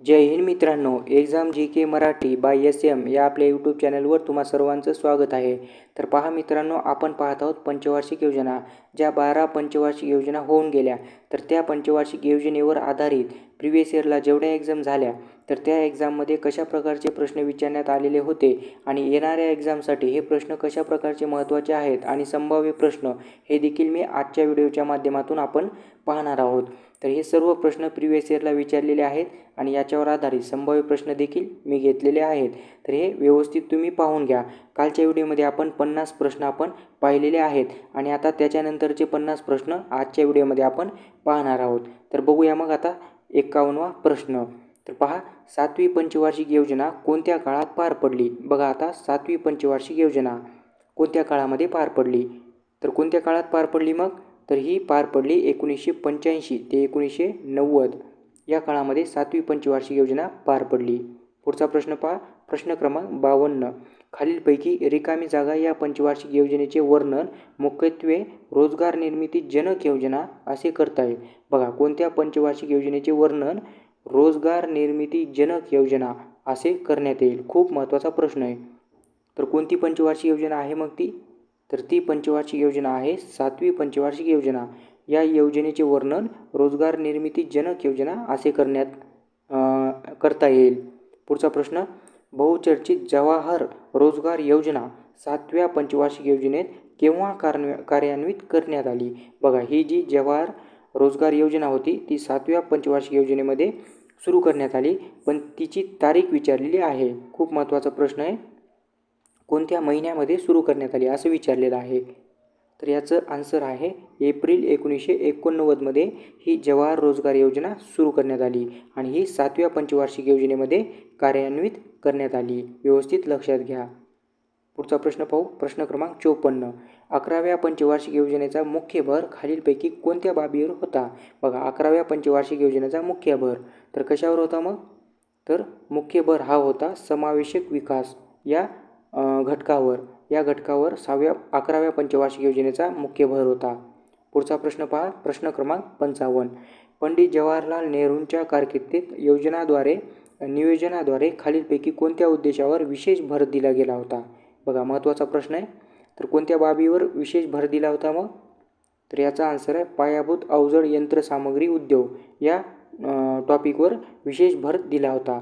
जय हिंद मित्रांनो exam G K Marathi by S M या आपल्या यूट्यूब चॅनलवर तुम्हा सर्वांचं स्वागत आहे. तर पहा मित्रांनो आपण पाहत आहोत पंचवार्षिक योजना. ज्या बारा पंचवार्षिक योजना होऊन गेल्या तर त्या पंचवार्षिक योजनेवर आधारित प्रिव्हियस इयरला जेवढ्या एक्झाम झाल्या तर त्या एक्झाममध्ये कशा प्रकारचे प्रश्न विचारण्यात आलेले होते आणि येणाऱ्या एक्झामसाठी हे प्रश्न कशा प्रकारचे महत्त्वाचे आहेत आणि संभाव्य प्रश्न हे देखील मी आजच्या व्हिडिओच्या माध्यमातून आपण पाहणार आहोत. तर हे सर्व प्रश्न प्रिव्हियस इयरला विचारलेले आहेत आणि याच्यावर आधारित संभाव्य प्रश्न देखील मी घेतलेले आहेत. तर हे व्यवस्थित तुम्ही पाहून घ्या. कालच्या व्हिडिओमध्ये आपण पन्नास प्रश्न आपण पाहिलेले आहेत आणि आता त्याच्यानंतरचे पन्नास प्रश्न आजच्या व्हिडिओमध्ये आपण पाहणार आहोत. तर बघूया मग आता एकावन्नवा प्रश्न. तर पहा सातवी पंचवार्षिक योजना कोणत्या काळात पार पडली? बघा आता सातवी पंचवार्षिक योजना कोणत्या काळामध्ये पार पडली? तर कोणत्या काळात पार पडली मग? तर ही पार पडली एकोणीसशे पंच्याऐंशी ते एकोणीसशे नव्वद. या काळामध्ये सातवी पंचवार्षिक योजना पार पडली. पुढचा प्रश्न पहा. प्रश्न क्रमांक बावन्न. खालीलपैकी रिकामी जागा या पंचवार्षिक योजनेचे वर्णन मुख्यत्वे रोजगार निर्मिती जनक योजना असे करता येईल. बघा कोणत्या पंचवार्षिक योजनेचे वर्णन रोजगार निर्मिती जनक योजना असे करण्यात येईल? खूप महत्त्वाचा प्रश्न आहे. तर कोणती पंचवार्षिक योजना आहे मग ती? तर ती पंचवार्षिक योजना आहे सातवी पंचवार्षिक योजना. या योजनेचे वर्णन रोजगार निर्मिती जनक योजना असे करण्यात करता येईल. पुढचा प्रश्न बहुचर्चित जवाहर रोजगार योजना सातव्या पंचवार्षिक योजनेत केव्हा कार्य कार्यान्वित करण्यात आली? बघा ही जी जवाहर रोजगार योजना होती ती सातव्या पंचवार्षिक योजनेमध्ये सुरू करण्यात आली पण तिची तारीख विचारलेली आहे. खूप महत्त्वाचा प्रश्न आहे. कोणत्या महिन्यामध्ये सुरू करण्यात आली असं विचारलेलं आहे? तर याचं आन्सर आहे एप्रिल एकोणीसशे एकोणनव्वदमध्ये ही जवाहर रोजगार योजना सुरू करण्यात आली आणि ही सातव्या पंचवार्षिक योजनेमध्ये कार्यान्वित करण्यात आली. व्यवस्थित लक्षात घ्या. पुढचा प्रश्न पाहू. प्रश्न क्रमांक चोपन्न. अकराव्या पंचवार्षिक योजनेचा मुख्य भर खालीलपैकी कोणत्या बाबीवर होता? बघा अकराव्या पंचवार्षिक योजनेचा मुख्य भर. तर कशावर होता मग? तर मुख्य भर हा होता समावेशक विकास. या घटकावर. या घटकावर सहाव्या अकराव्या पंचवार्षिक योजनेचा मुख्य भर होता. पुढचा प्रश्न पहा. प्रश्न क्रमांक पंचावन्न. पंडित जवाहरलाल नेहरूंच्या कारकिर्दीत योजनाद्वारे नियोजनाद्वारे खालीलपैकी कोणत्या उद्देशावर विशेष भर दिला गेला होता? बघा महत्त्वाचा प्रश्न आहे. तर कोणत्या बाबीवर विशेष भर दिला होता मग? तर याचा आन्सर आहे पायाभूत अवजड यंत्रसामग्री उद्योग. या टॉपिकवर विशेष भर दिला होता.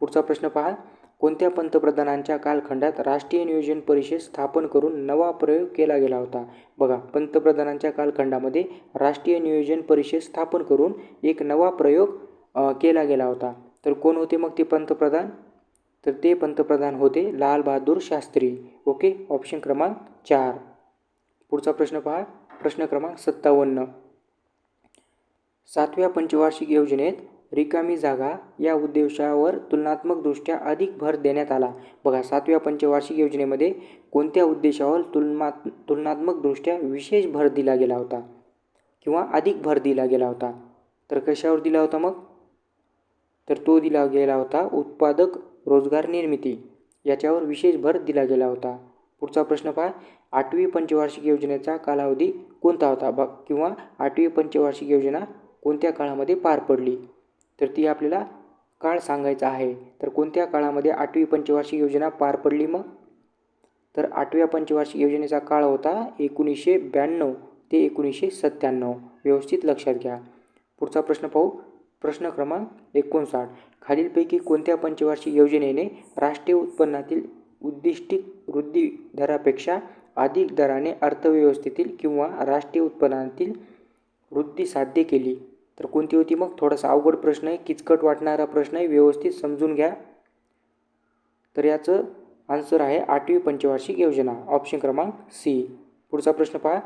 पुढचा प्रश्न पहा. कोणत्या पंतप्रधानांच्या कालखंडात राष्ट्रीय नियोजन परिषद स्थापन करून नवा प्रयोग केला गेला होता? बघा पंतप्रधानांच्या कालखंडामध्ये राष्ट्रीय नियोजन परिषद स्थापन करून एक नवा प्रयोग केला गेला होता. तर कोण होते मग ते पंतप्रधान? तर ते पंतप्रधान होते लालबहादूर शास्त्री. ओके ऑप्शन क्रमांक चार. पुढचा प्रश्न पहा. प्रश्न क्रमांक सत्तावन्न. सातव्या पंचवार्षिक योजनेत रिकामी जागा या उद्देशावर तुलनात्मकदृष्ट्या अधिक भर देण्यात आला. बघा सातव्या पंचवार्षिक योजनेमध्ये कोणत्या उद्देशावर तुलनात् तुलनात्मकदृष्ट्या विशेष भर दिला गेला होता? किंवा अधिक भर दिला गेला होता? तर कशावर दिला होता मग? तर तो दिला गेला होता उत्पादक रोजगार निर्मिती. याच्यावर विशेष भर दिला गेला होता. पुढचा प्रश्न पहा. आठवी पंचवार्षिक योजनेचा कालावधी कोणता होता? बघ किंवा आठवी पंचवार्षिक योजना कोणत्या काळामध्ये पार पडली? तर ती आपल्याला काळ सांगायचा आहे. तर कोणत्या काळामध्ये आठवी पंचवार्षिक योजना पार पडली मग? तर आठव्या पंचवार्षिक योजनेचा काळ होता एकोणीसशे ब्याण्णव ते एकोणीसशे सत्त्याण्णव. व्यवस्थित लक्षात घ्या. पुढचा प्रश्न पाहू. प्रश्न क्रमांक एकोणसाठ. खालीलपैकी कोणत्या पंचवार्षिक योजनेने राष्ट्रीय उत्पन्नातील उद्दिष्टित वृद्धी दरापेक्षा अधिक दराने अर्थव्यवस्थेतील किंवा राष्ट्रीय उत्पन्नातील वृद्धी साध्य केली? तर कोणती होती मग? थोडासा अवघड प्रश्न आहे किचकट वाटणारा प्रश्न आहे व्यवस्थित समजून घ्या. तर याचं आन्सर आहे आठवी पंचवार्षिक योजना ऑप्शन क्रमांक सी पुढचा प्रश्न पहा.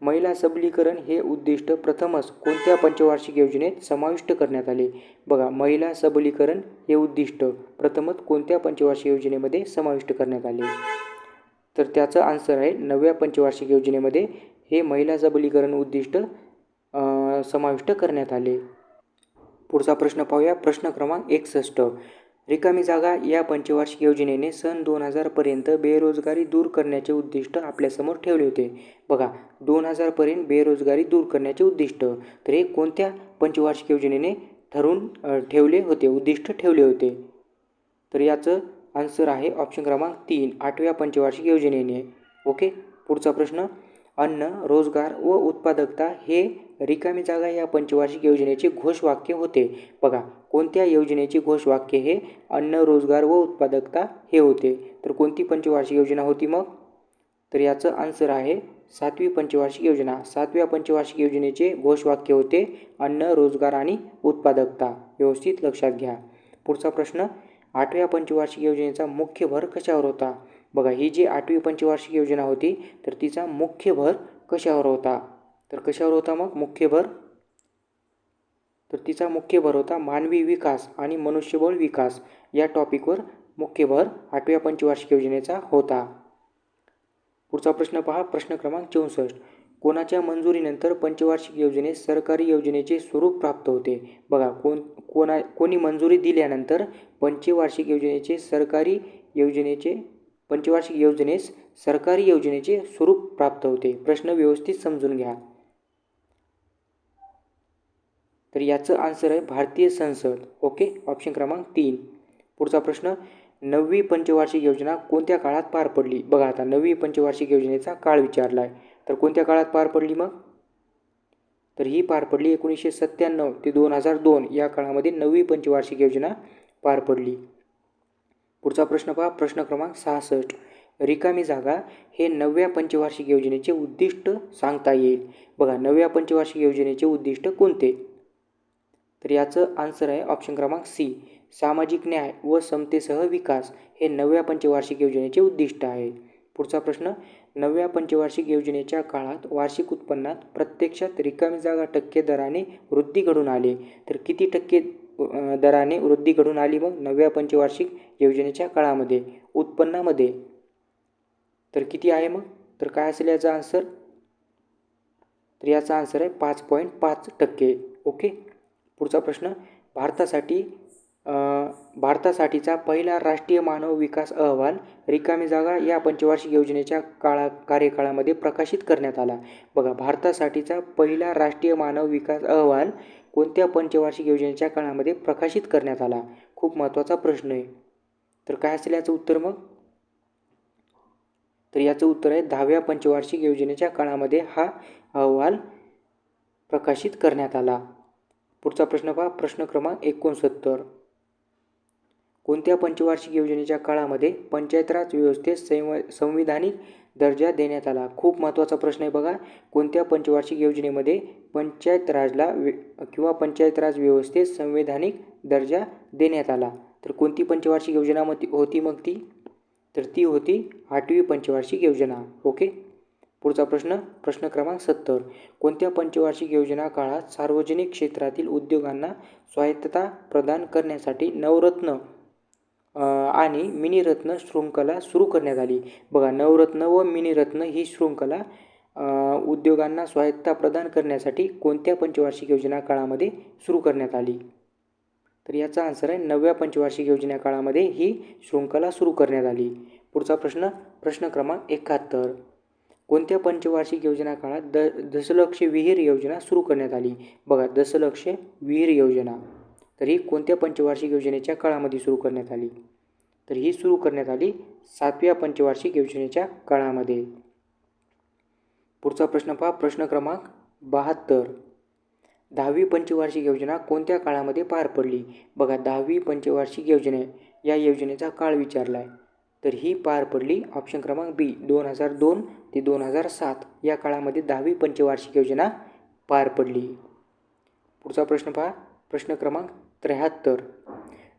महिला सबलीकरण हे उद्दिष्ट प्रथमच कोणत्या पंचवार्षिक योजनेत समाविष्ट करण्यात आले? बघा महिला सबलीकरण हे उद्दिष्ट प्रथमच कोणत्या पंचवार्षिक योजनेमध्ये समाविष्ट करण्यात आले? तर त्याचं आन्सर आहे नवव्या पंचवार्षिक योजनेमध्ये हे महिला सबलीकरण उद्दिष्ट समाविष्ट करण्यात आले. पुढचा प्रश्न पाहूया. प्रश्न क्रमांक एकसष्ट. रिकामी जागा या पंचवार्षिक योजनेने सन दोन हजारपर्यंत बेरोजगारी दूर करण्याचे उद्दिष्ट आपल्यासमोर ठेवले होते. बघा दोन हजारपर्यंत बेरोजगारी दूर करण्याचे उद्दिष्ट. तर हे कोणत्या पंचवार्षिक योजनेने ठरवून ठेवले होते उद्दिष्ट ठेवले होते? तर याचं आन्सर आहे ऑप्शन क्रमांक तीन आठव्या पंचवार्षिक योजनेने. ओके पुढचा प्रश्न. अन्न रोजगार व उत्पादकता हे रिकामी जागा या पंचवार्षिक योजनेचे घोषवाक्य होते. बघा कोणत्या योजनेचे घोषवाक्य हे? अन्न रोजगार व उत्पादकता हे होते. तर कोणती पंचवार्षिक योजना होती मग? तर याचं आन्सर आहे सातवी पंचवार्षिक योजना. सातव्या पंचवार्षिक योजनेचे घोषवाक्य होते अन्न रोजगार आणि उत्पादकता. व्यवस्थित लक्षात घ्या. पुढचा प्रश्न आठव्या पंचवार्षिक योजनेचा मुख्य भर कशावर होता? बघा ही जी आठवी पंचवार्षिक योजना होती तर तिचा मुख्य भर कशावर होता? तर कशावर होता मग? मुख्य भर? तर तिचा मुख्य भर होता मानवी विकास आणि मनुष्यबळ विकास. या टॉपिकवर मुख्य भर आठव्या पंचवार्षिक योजनेचा होता. पुढचा प्रश्न पहा प्रश्न क्रमांक चौसष्ट. कोणाच्या मंजुरीनंतर पंचवार्षिक योजनेत सरकारी योजनेचे स्वरूप प्राप्त होते? बघा कोण कोणा कोणी मंजुरी दिल्यानंतर पंचवार्षिक योजनेचे सरकारी योजनेचे पंचवार्षिक योजनेस सरकारी योजनेचे स्वरूप प्राप्त होते. प्रश्न व्यवस्थित समजून घ्या. तर याचं आन्सर आहे भारतीय संसद. ओके ऑप्शन क्रमांक तीन. पुढचा प्रश्न नववी पंचवार्षिक योजना कोणत्या काळात पार पडली? बघा आता नववी पंचवार्षिक योजनेचा काळ विचारला आहे तर कोणत्या काळात पार पडली मग? तर ही पार पडली एकोणीसशे सत्त्याण्णव ते दोन हजार दोन. या काळामध्ये नववी पंचवार्षिक योजना पार पडली. पुढचा प्रश्न पहा. प्रश्न क्रमांक सहासष्ट. रिकामी जागा हे नवव्या पंचवार्षिक योजनेचे उद्दिष्ट सांगता येईल. बघा नवव्या पंचवार्षिक योजनेचे उद्दिष्ट कोणते? तर याचं आन्सर आहे ऑप्शन क्रमांक सी सामाजिक न्याय व समतेसह विकास हे नवव्या पंचवार्षिक योजनेचे उद्दिष्ट आहे. पुढचा प्रश्न. नवव्या पंचवार्षिक योजनेच्या काळात वार्षिक उत्पन्नात प्रत्यक्षात रिकामी जागा टक्के दराने वृद्धी घडून आले. तर किती टक्के दराने वृद्धी घडून आली मग नवव्या पंचवार्षिक योजनेच्या काळामध्ये उत्पन्नामध्ये. तर किती आहे मग? तर काय असेल याचा आन्सर तर याचा आन्सर आहे पाच पॉईंट पाच टक्के. ओके पुढचा प्रश्न भारतासाठी भारतासाठीचा पहिला राष्ट्रीय मानव विकास अहवाल रिकामी जागा या पंचवार्षिक योजनेच्या काळा कार्यकाळामध्ये प्रकाशित करण्यात आला. बघा भारतासाठीचा पहिला राष्ट्रीय मानव विकास अहवाल कोणत्या पंचवार्षिक योजनेच्या काळामध्ये प्रकाशित करण्यात आला? खूप महत्त्वाचा प्रश्न आहे. तर काय असेल याचं उत्तर मग? तर याचं उत्तर आहे दहाव्या पंचवार्षिक योजनेच्या काळामध्ये हा अहवाल प्रकाशित करण्यात आला. पुढचा प्रश्न पहा प्रश्न क्रमांक एकोणसत्तर. कोणत्या पंचवार्षिक योजनेच्या काळामध्ये पंचायत राज व्यवस्थेत संव संविधानिक दर्जा देण्यात आला. खूप महत्त्वाचा प्रश्न आहे बघा. कोणत्या पंचवार्षिक योजनेमध्ये पंचायत राजला वे किंवा पंचायत राज व्यवस्थेत संवैधानिक दर्जा देण्यात आला? तर कोणती पंचवार्षिक योजना मग ती होती मग ती? तर ती होती आठवी पंचवार्षिक योजना. ओके? पुढचा प्रश्न प्रश्न क्रमांक सत्तर. कोणत्या पंचवार्षिक योजना काळात सार्वजनिक क्षेत्रातील उद्योगांना स्वायत्तता प्रदान करण्यासाठी नवरत्न आणि मिनीरत्न शृंखला सुरू करण्यात आली. बघा नवरत्न व मिनीरत्न ही शृंखला उद्योगांना स्वायत्ता प्रदान करण्यासाठी कोणत्या पंचवार्षिक योजना काळामध्ये सुरू करण्यात आली? तर याचा आन्सर आहे नवव्या पंचवार्षिक योजना काळामध्ये ही शृंखला सुरू करण्यात आली. पुढचा प्रश्न प्रश्न क्रमांक एकाहत्तर. कोणत्या पंचवार्षिक योजना काळात द दशलक्ष विहीर योजना सुरू करण्यात आली? बघा दशलक्ष विहीर योजना. तर ही कोणत्या पंचवार्षिक योजनेच्या काळामध्ये सुरू करण्यात आली? तर ही सुरू करण्यात आली सातव्या पंचवार्षिक योजनेच्या काळामध्ये. पुढचा प्रश्न पहा. प्रश्न क्रमांक बहात्तर. दहावी पंचवार्षिक योजना कोणत्या काळामध्ये पार पडली? बघा दहावी पंचवार्षिक योजने या योजनेचा काळ विचारला आहे तर ही पार पडली ऑप्शन क्रमांक बी दोन हजार दोन ते दोन हजार सात. या काळामध्ये दहावी पंचवार्षिक योजना पार पडली. पुढचा प्रश्न पहा. प्रश्न क्रमांक त्र्याहत्तर.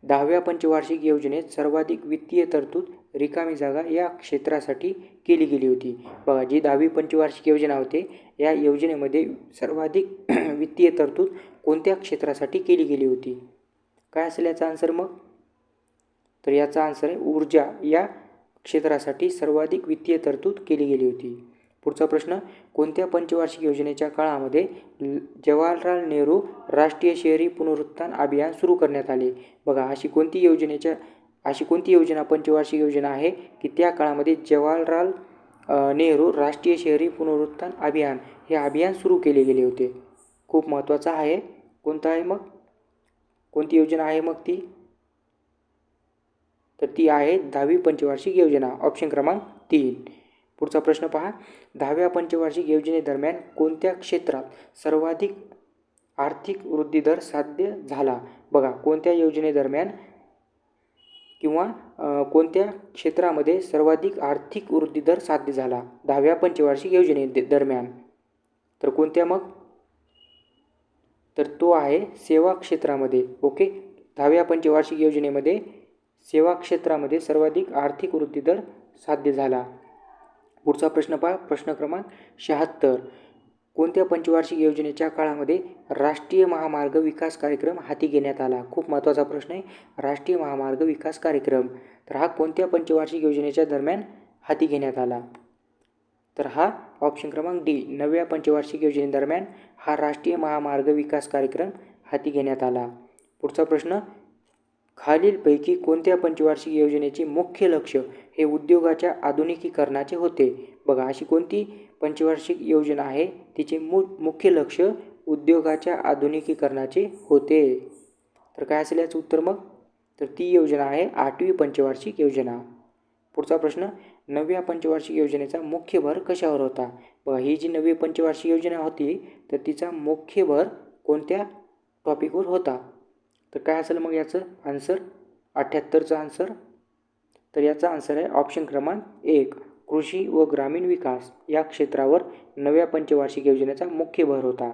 दहाव्या पंचवार्षिक योजनेत सर्वाधिक वित्तीय तरतूद रिकामी जागा या क्षेत्रासाठी केली गेली होती. बघा जी दहावी पंचवार्षिक योजना होते या योजनेमध्ये सर्वाधिक वित्तीय तरतूद कोणत्या क्षेत्रासाठी केली गेली होती? काय असेल याचा आन्सर मग? तर याचा आन्सर आहे ऊर्जा या क्षेत्रासाठी सर्वाधिक वित्तीय तरतूद केली गेली होती. पुढचा प्रश्न कोणत्या पंचवार्षिक योजनेच्या काळामध्ये जवाहरलाल नेहरू राष्ट्रीय शहरी पुनरुत्थान अभियान सुरू करण्यात आले? बघा अशी कोणती योजनेच्या अशी कोणती योजना पंचवार्षिक योजना आहे की त्या काळामध्ये जवाहरलाल नेहरू राष्ट्रीय शहरी पुनरुत्थान अभियान हे अभियान सुरू केले गेले होते? खूप महत्त्वाचं आहे. कोणतं आहे मग? कोणती योजना आहे मग ती? तर ती आहे दहावी पंचवार्षिक योजना ऑप्शन क्रमांक तीन. पुढचा प्रश्न पहा. दहाव्या पंचवार्षिक योजनेदरम्यान कोणत्या क्षेत्रात सर्वाधिक आर्थिक वृद्धीदर साध्य झाला? बघा कोणत्या योजनेदरम्यान किंवा कोणत्या क्षेत्रामध्ये सर्वाधिक आर्थिक वृद्धीदर साध्य झाला? दहाव्या पंचवार्षिक योजने दरम्यान तर कोणत्या मग? तर तो आहे सेवा क्षेत्रामध्ये. ओके? दहाव्या पंचवार्षिक योजनेमध्ये सेवा क्षेत्रामध्ये सर्वाधिक आर्थिक वृद्धीदर साध्य झाला. पुढचा प्रश्न पहा. प्रश्न क्रमांक शहात्तर. कोणत्या पंचवार्षिक योजनेच्या काळामध्ये राष्ट्रीय महामार्ग विकास कार्यक्रम हाती घेण्यात आला? खूप महत्त्वाचा प्रश्न आहे. राष्ट्रीय महामार्ग विकास कार्यक्रम. तर हा कोणत्या पंचवार्षिक योजनेच्या दरम्यान हाती घेण्यात आला? तर हा ऑप्शन क्रमांक डी. नवव्या पंचवार्षिक योजनेदरम्यान हा राष्ट्रीय महामार्ग विकास कार्यक्रम हाती घेण्यात आला. पुढचा प्रश्न खालीलपैकी कोणत्या पंचवार्षिक योजनेचे मुख्य लक्ष हे उद्योगाच्या आधुनिकीकरणाचे होते? बघा अशी कोणती पंचवार्षिक योजना आहे? तिचे मु मुख्य लक्ष उद्योगाच्या आधुनिकीकरणाचे होते. तर काय असेल याचं उत्तर मग? तर ती योजना आहे आठवी पंचवार्षिक योजना. पुढचा प्रश्न नवव्या पंचवार्षिक योजनेचा मुख्य भर कशावर होता? बघा ही जी नववी पंचवार्षिक योजना होती तर तिचा मुख्य भर कोणत्या टॉपिकवर होता? तर काय असेल मग याचं? आन्सर अठ्ठ्याहत्तरचा आन्सर तर याचा आन्सर आहे ऑप्शन क्रमांक एक कृषी व ग्रामीण विकास या क्षेत्रावर नव्या पंचवार्षिक योजनेचा मुख्य भर होता.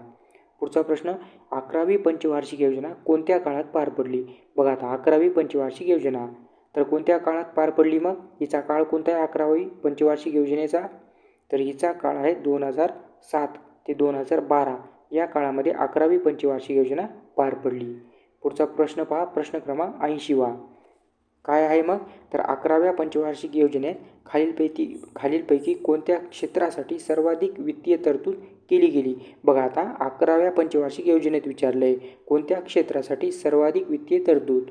पुढचा प्रश्न अकरावी पंचवार्षिक योजना कोणत्या काळात पार पडली? बघा आता अकरावी पंचवार्षिक योजना. तर कोणत्या काळात पार पडली मग? हिचा काळ कोणता आहे अकरावी पंचवार्षिक योजनेचा? तर हिचा काळ आहे दोन हजार सात ते दोन हजार बारा. या काळामध्ये अकरावी पंचवार्षिक योजना पार पडली. पुढचा प्रश्न पहा. प्रश्न क्रमांक ऐंशीवा काय आहे मग? तर अकराव्या पंचवार्षिक योजनेत खालीलपैकी खालीलपैकी कोणत्या क्षेत्रासाठी सर्वाधिक वित्तीय तरतूद केली गेली? बघा आता अकराव्या पंचवार्षिक योजनेत विचारलं आहे कोणत्या क्षेत्रासाठी सर्वाधिक वित्तीय तरतूद?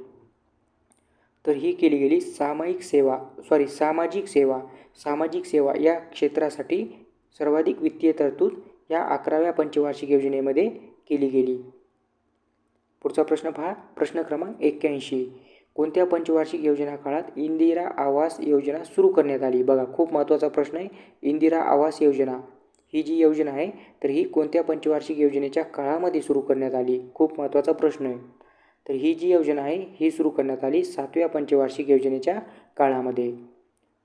तर ही केली गेली सामायिक सेवा सॉरी सामाजिक सेवा. सामाजिक सेवा या क्षेत्रासाठी सर्वाधिक वित्तीय तरतूद या अकराव्या पंचवार्षिक योजनेमध्ये केली गेली. पुढचा प्रश्न पहा. प्रश्न क्रमांक एक्क्याऐंशी. कोणत्या पंचवार्षिक योजना काळात इंदिरा आवास योजना सुरू करण्यात आली? बघा खूप महत्त्वाचा प्रश्न आहे. इंदिरा आवास योजना. ही जी योजना आहे तर ही कोणत्या पंचवार्षिक योजनेच्या काळामध्ये सुरू करण्यात आली? खूप महत्त्वाचा प्रश्न आहे. तर ही जी योजना आहे ही सुरू करण्यात आली सातव्या पंचवार्षिक योजनेच्या काळामध्ये.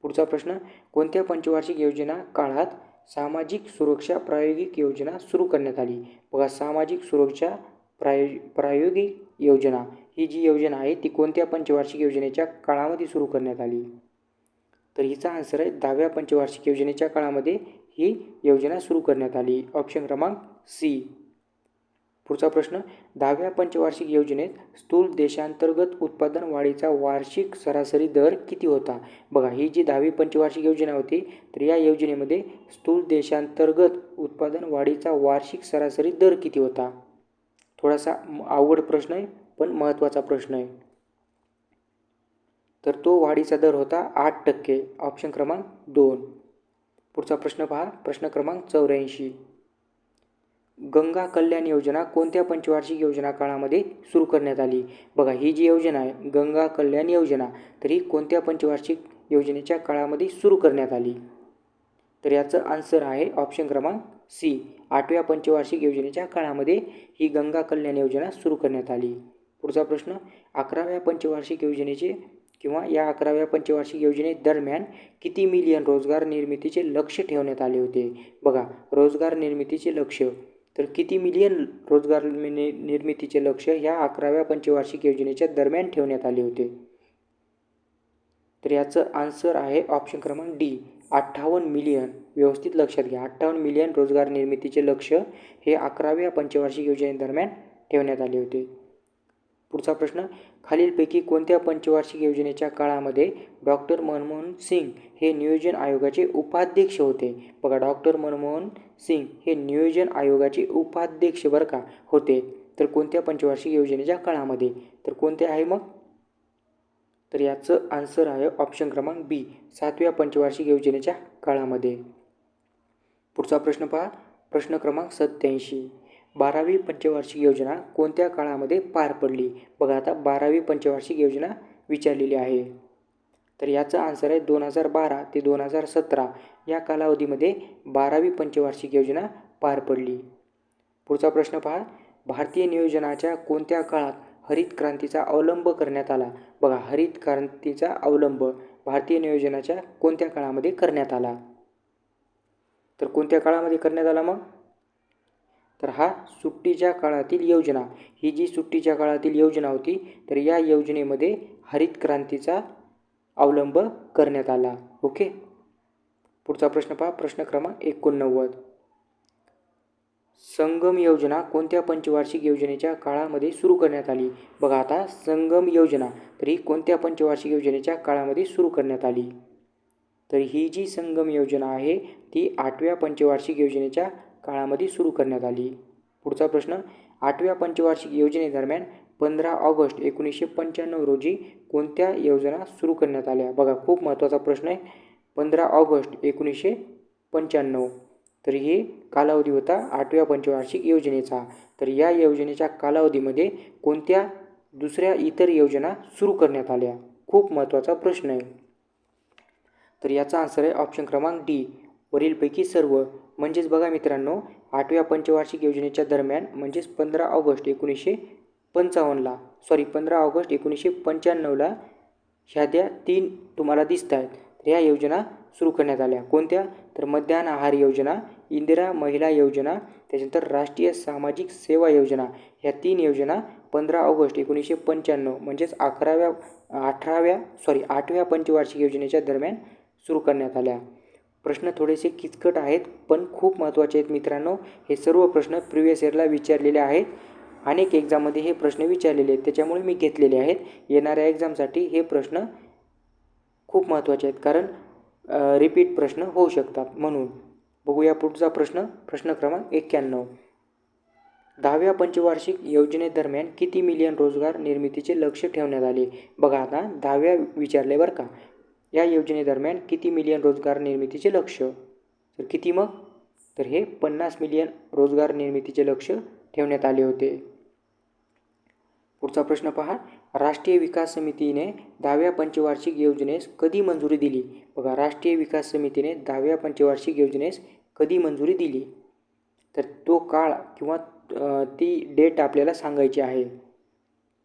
पुढचा प्रश्न कोणत्या पंचवार्षिक योजना काळात सामाजिक सुरक्षा प्रायोगिक योजना सुरू करण्यात आली? बघा सामाजिक सुरक्षा प्रायो प्रायोगिक योजना. ही जी योजना आहे ती कोणत्या पंचवार्षिक योजनेच्या काळामध्ये सुरू करण्यात आली? तर हिचा आन्सर आहे दहाव्या पंचवार्षिक योजनेच्या काळामध्ये ही योजना सुरू करण्यात आली. ऑप्शन क्रमांक सी पुढचा प्रश्न दहाव्या पंचवार्षिक योजनेत स्थूल देशांतर्गत उत्पादन वाढीचा वार्षिक सरासरी दर किती होता? बघा ही जी दहावी पंचवार्षिक योजना होती तर या योजनेमध्ये स्थूल देशांतर्गत उत्पादन वाढीचा वार्षिक सरासरी दर किती होता? थोडासा अवघड प्रश्न आहे पण महत्त्वाचा प्रश्न आहे. तर तो वाढीचा दर होता आठ टक्के. ऑप्शन क्रमांक दोन. पुढचा प्रश्न पहा. प्रश्न क्रमांक चौऱ्याऐंशी. गंगा कल्याण योजना कोणत्या पंचवार्षिक योजना काळामध्ये सुरू करण्यात आली? बघा ही जी योजना आहे गंगा कल्याण योजना तर ही कोणत्या पंचवार्षिक योजनेच्या काळामध्ये सुरू करण्यात आली? तर याचं आन्सर आहे ऑप्शन क्रमांक सी आठव्या पंचवार्षिक योजनेच्या काळामध्ये ही गंगा कल्याण योजना सुरू करण्यात आली. पुढचा प्रश्न अकराव्या पंचवार्षिक योजनेचे किंवा या अकराव्या पंचवार्षिक योजनेदरम्यान किती मिलियन रोजगार निर्मितीचे लक्ष ठेवण्यात आले होते? बघा रोजगार निर्मितीचे लक्ष तर किती मिलियन रोजगार निर्मितीचे लक्ष ह्या अकराव्या पंचवार्षिक योजनेच्या दरम्यान ठेवण्यात आले होते? तर याचं आन्सर आहे ऑप्शन क्रमांक डी अठ्ठावन्न मिलियन व्यवस्थित लक्षात घ्या. अठ्ठावन्न मिलियन रोजगार निर्मितीचे लक्ष हे अकराव्या पंचवार्षिक योजनेदरम्यान ठेवण्यात आले होते. पुढचा प्रश्न खालीलपैकी कोणत्या पंचवार्षिक योजनेच्या काळामध्ये डॉक्टर मनमोहन सिंग हे नियोजन आयोगाचे उपाध्यक्ष होते? बघा डॉक्टर मनमोहन सिंग हे नियोजन आयोगाचे उपाध्यक्ष बरं का होते? तर कोणत्या पंचवार्षिक योजनेच्या काळामध्ये? तर कोणते आहे मग? तर याचं आन्सर आहे ऑप्शन क्रमांक बी सातव्या पंचवार्षिक योजनेच्या काळामध्ये. पुढचा प्रश्न पहा. प्रश्न क्रमांक सत्याऐंशी बारावी पंचवार्षिक योजना कोणत्या काळामध्ये पार पडली? बघा आता बारावी पंचवार्षिक योजना विचारलेली आहे. तर याचा आन्सर आहे दोन हजार बारा ते दोन हजार सतरा. या कालावधीमध्ये बारावी पंचवार्षिक योजना पार पडली. पुढचा प्रश्न पहा. भारतीय नियोजनाच्या कोणत्या काळात हरित क्रांतीचा अवलंब करण्यात आला. बघा हरित क्रांतीचा अवलंब भारतीय नियोजनाच्या कोणत्या काळामध्ये करण्यात आला? तर कोणत्या काळामध्ये करण्यात आला मग? तर हा सुट्टीच्या काळातील योजना. ही जी सुट्टीच्या काळातील योजना होती तर या योजनेमध्ये हरित क्रांतीचा अवलंब करण्यात आला. ओके? पुढचा प्रश्न पहा. प्रश्न क्रमांक एकोणनव्वद. संगम योजना कोणत्या पंचवार्षिक योजनेच्या काळामध्ये सुरू करण्यात आली? बघा आता संगम योजना. तर ही कोणत्या पंचवार्षिक योजनेच्या काळामध्ये सुरू करण्यात आली? तर ही जी संगम योजना आहे ती आठव्या पंचवार्षिक योजनेच्या काळामध्ये सुरू करण्यात आली. पुढचा प्रश्न. आठव्या पंचवार्षिक योजनेदरम्यान पंधरा ऑगस्ट एकोणीसशे पंच्याण्णव रोजी कोणत्या योजना सुरू करण्यात आल्या? बघा खूप महत्त्वाचा प्रश्न आहे. पंधरा ऑगस्ट एकोणीसशे पंच्याण्णव. तर ही कालावधी होता आठव्या पंचवार्षिक योजनेचा. तर या योजनेच्या कालावधीमध्ये कोणत्या दुसऱ्या इतर योजना सुरू करण्यात आल्या? खूप महत्त्वाचा प्रश्न आहे. तर याचा आन्सर आहे ऑप्शन क्रमांक डी वरीलपैकी सर्व. म्हणजेच बघा मित्रांनो आठव्या पंचवार्षिक योजनेच्या दरम्यान म्हणजेच पंधरा ऑगस्ट एकोणीसशे पंचावन्नला सॉरी पंधरा ऑगस्ट एकोणीसशे पंच्याण्णवला ह्या द्या तीन तुम्हाला दिसत आहेत तर ह्या योजना सुरू करण्यात आल्या. कोणत्या? तर मध्यान्ह आहार योजना इंदिरा महिला योजना त्याच्यानंतर राष्ट्रीय सामाजिक सेवा योजना ह्या तीन योजना पंधरा ऑगस्ट एकोणीसशे पंच्याण्णव म्हणजेच अकराव्या अठराव्या सॉरी आठव्या पंचवार्षिक योजनेच्या दरम्यान सुरू करण्यात आल्या. प्रश्न थोडेसे किचकट आहेत पण खूप महत्त्वाचे आहेत मित्रांनो. हे सर्व प्रश्न प्रिव्हियस इयरला विचारलेले आहेत. अनेक एक्झाममध्ये हे प्रश्न विचारलेले आहेत. त्याच्यामुळे मी घेतलेले आहेत. येणाऱ्या एक्झामसाठी हे प्रश्न खूप महत्त्वाचे आहेत कारण रिपीट प्रश्न होऊ शकतात म्हणून. बघूया पुढचा प्रश्न. प्रश्न क्रमांक एक्क्याण्णव. दहाव्या पंचवार्षिक योजनेदरम्यान किती मिलियन रोजगार निर्मितीचे लक्ष ठेवण्यात आले? बघा आता दहाव्या विचारले बरं का. या योजनेदरम्यान किती मिलियन रोजगार निर्मितीचे लक्ष? तर किती मग? तर हे पन्नास मिलियन रोजगार निर्मितीचे लक्ष ठेवण्यात आले होते. पुढचा प्रश्न पहा. राष्ट्रीय विकास समितीने दहाव्या पंचवार्षिक योजनेस कधी मंजुरी दिली? बघा राष्ट्रीय विकास समितीने दहाव्या पंचवार्षिक योजनेस कधी मंजुरी दिली तर तो काळ किंवा ती डेट आपल्याला सांगायची आहे.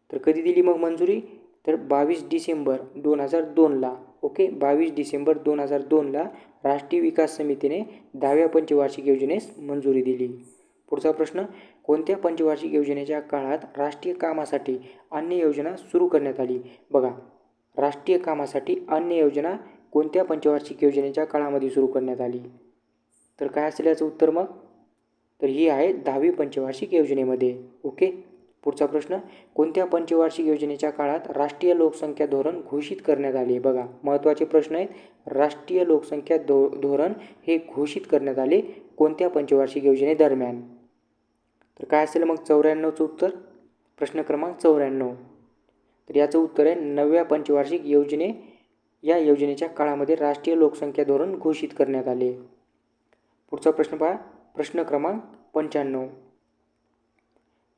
तर कधी दिली मग मंजुरी? तर बावीस डिसेंबर दोन हजार दोनला ओके? बावीस डिसेंबर दोन हजार दोनला राष्ट्रीय विकास समितीने दहाव्या पंचवार्षिक योजनेस मंजुरी दिली. पुढचा प्रश्न कोणत्या पंचवार्षिक योजनेच्या काळात राष्ट्रीय कामासाठी अन्य योजना सुरू करण्यात आली? बघा राष्ट्रीय कामासाठी अन्य योजना कोणत्या पंचवार्षिक योजनेच्या काळामध्ये सुरू करण्यात आली? तर काय असेल याचं उत्तर मग? तर ही आहे दहावी पंचवार्षिक योजनेमध्ये. ओके? पुढचा प्रश्न कोणत्या पंचवार्षिक योजनेच्या काळात राष्ट्रीय लोकसंख्या धोरण घोषित करण्यात आले? बघा महत्त्वाचे प्रश्न आहेत. राष्ट्रीय लोकसंख्या धो धोरण हे घोषित करण्यात आले कोणत्या पंचवार्षिक योजनेदरम्यान तर काय असेल मग चौऱ्याण्णवचं उत्तर? प्रश्न क्रमांक चौऱ्याण्णव. तर याचं उत्तर आहे नवव्या पंचवार्षिक योजने या योजनेच्या काळामध्ये राष्ट्रीय लोकसंख्या धोरण घोषित करण्यात आले. पुढचा प्रश्न पहा. प्रश्न क्रमांक पंच्याण्णव.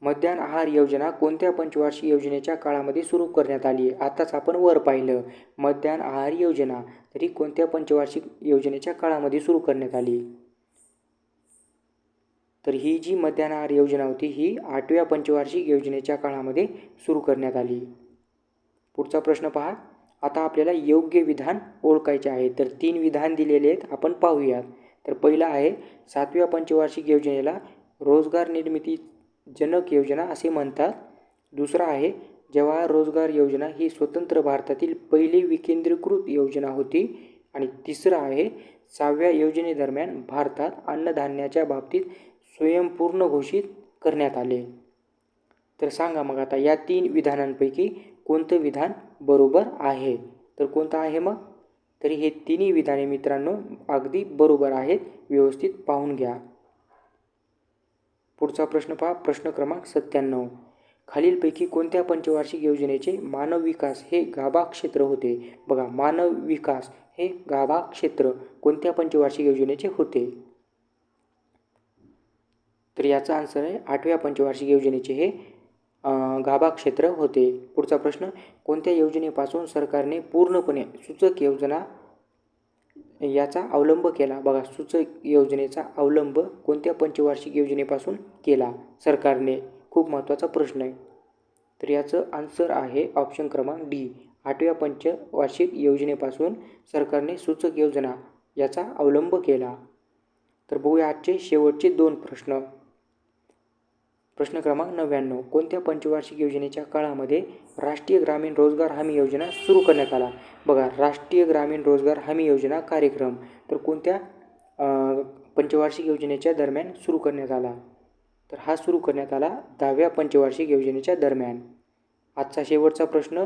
मध्यान्ह आहार योजना कोणत्या पंचवार्षिक योजनेच्या काळामध्ये सुरू करण्यात आली आहे? आताच आपण वर पाहिलं. मध्यान्ह आहार योजना तरी कोणत्या पंचवार्षिक योजनेच्या काळामध्ये सुरू करण्यात आली? तर ही जी मध्यान्ह आहार योजना होती ही आठव्या पंचवार्षिक योजनेच्या काळामध्ये सुरू करण्यात आली. पुढचा प्रश्न पहा. आता आपल्याला योग्य विधान ओळखायचे आहे. तर तीन विधान दिलेले आहेत आपण पाहूयात. तर पहिला आहे सातव्या पंचवार्षिक योजनेला रोजगार निर्मिती जनक योजना असे म्हणतात. दुसरा आहे जवाहर रोजगार योजना ही स्वतंत्र भारतातील पहिली विकेंद्रीकृत योजना होती. आणि तिसरं आहे सहाव्या योजनेदरम्यान भारतात अन्नधान्याच्या बाबतीत स्वयंपूर्ण घोषित करण्यात आले. तर सांगा मग आता या तीन विधानांपैकी कोणतं विधान बरोबर आहे? तर कोणतं आहे मग? तरी हे तिन्ही विधाने मित्रांनो अगदी बरोबर आहेत. व्यवस्थित पाहून घ्या. पुढचा प्रश्न पहा. प्रश्न क्रमांक सत्त्याण्णव. खालीलपैकी कोणत्या पंचवार्षिक योजनेचे मानव विकास हे गाभा क्षेत्र होते? बघा मानव विकास हे गाभा क्षेत्र कोणत्या पंचवार्षिक योजनेचे होते? तर याचा आन्सर आहे आठव्या पंचवार्षिक योजनेचे हे गाभा क्षेत्र होते. पुढचा प्रश्न कोणत्या योजनेपासून सरकारने पूर्णपणे सूचक योजना याचा अवलंब केला? बघा सूचक योजनेचा अवलंब कोणत्या पंचवार्षिक योजनेपासून केला? सरकारने? खूप महत्त्वाचा प्रश्न आहे. तर याचं आन्सर आहे ऑप्शन क्रमांक डी आठव्या पंचवार्षिक योजनेपासून सरकारने सूचक योजना याचा अवलंब केला. तर बघूया आजचे शेवटचे दोन प्रश्न. प्रश्न क्रमांक नव्याण्णव. कोणत्या पंचवार्षिक योजनेच्या काळामध्ये राष्ट्रीय ग्रामीण रोजगार हमी योजना सुरू करण्यात आला? बघा राष्ट्रीय ग्रामीण रोजगार हमी योजना कार्यक्रम. तर कोणत्या पंचवार्षिक योजनेच्या दरम्यान सुरू करण्यात आला? तर हा सुरू करण्यात आला दहाव्या पंचवार्षिक योजनेच्या दरम्यान. आजचा शेवटचा प्रश्न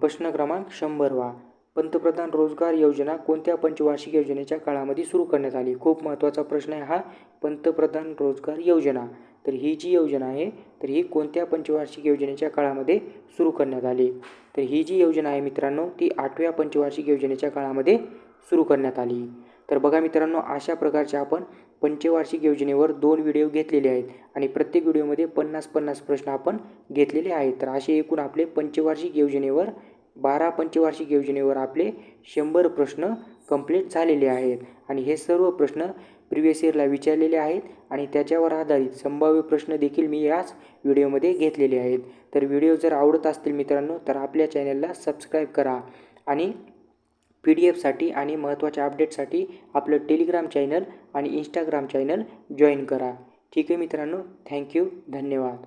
प्रश्न क्रमांक शंभरवा. पंतप्रधान रोजगार योजना कोणत्या पंचवार्षिक योजनेच्या काळामध्ये सुरू करण्यात आली? खूप महत्त्वाचा प्रश्न आहे हा. पंतप्रधान रोजगार योजना. तर ही जी योजना आहे तर ही कोणत्या पंचवार्षिक योजनेच्या काळामध्ये सुरू करण्यात आली? तर ही जी योजना आहे मित्रांनो ती आठव्या पंचवार्षिक योजनेच्या काळामध्ये सुरू करण्यात आली. तर बघा मित्रांनो अशा प्रकारचे आपण पंचवार्षिक योजनेवर दोन व्हिडिओ घेतलेले आहेत आणि प्रत्येक व्हिडिओमध्ये पन्नास पन्नास प्रश्न आपण घेतलेले आहेत. तर असे एकूण आपले पंचवार्षिक योजनेवर बारा पंचवार्षिक योजनेवर आपले शंभर प्रश्न कंप्लीट झालेले आहेत. आणि हे सर्व प्रश्न प्रिवियस इयरला विचारलेले आहेत आणि त्याच्यावर आधारित संभाव्य प्रश्न देखील मी याच व्हिडिओमध्ये घेतलेले आहेत. तर व्हिडिओ जर आवडत असतील मित्रांनो तर आपल्या चॅनलला सबस्क्राईब करा. आणि पी डी एफसाठी आणि महत्त्वाच्या अपडेटसाठी आपलं टेलिग्राम चॅनल आणि इंस्टाग्राम चॅनल जॉईन करा. ठीक आहे मित्रांनो थँक्यू धन्यवाद.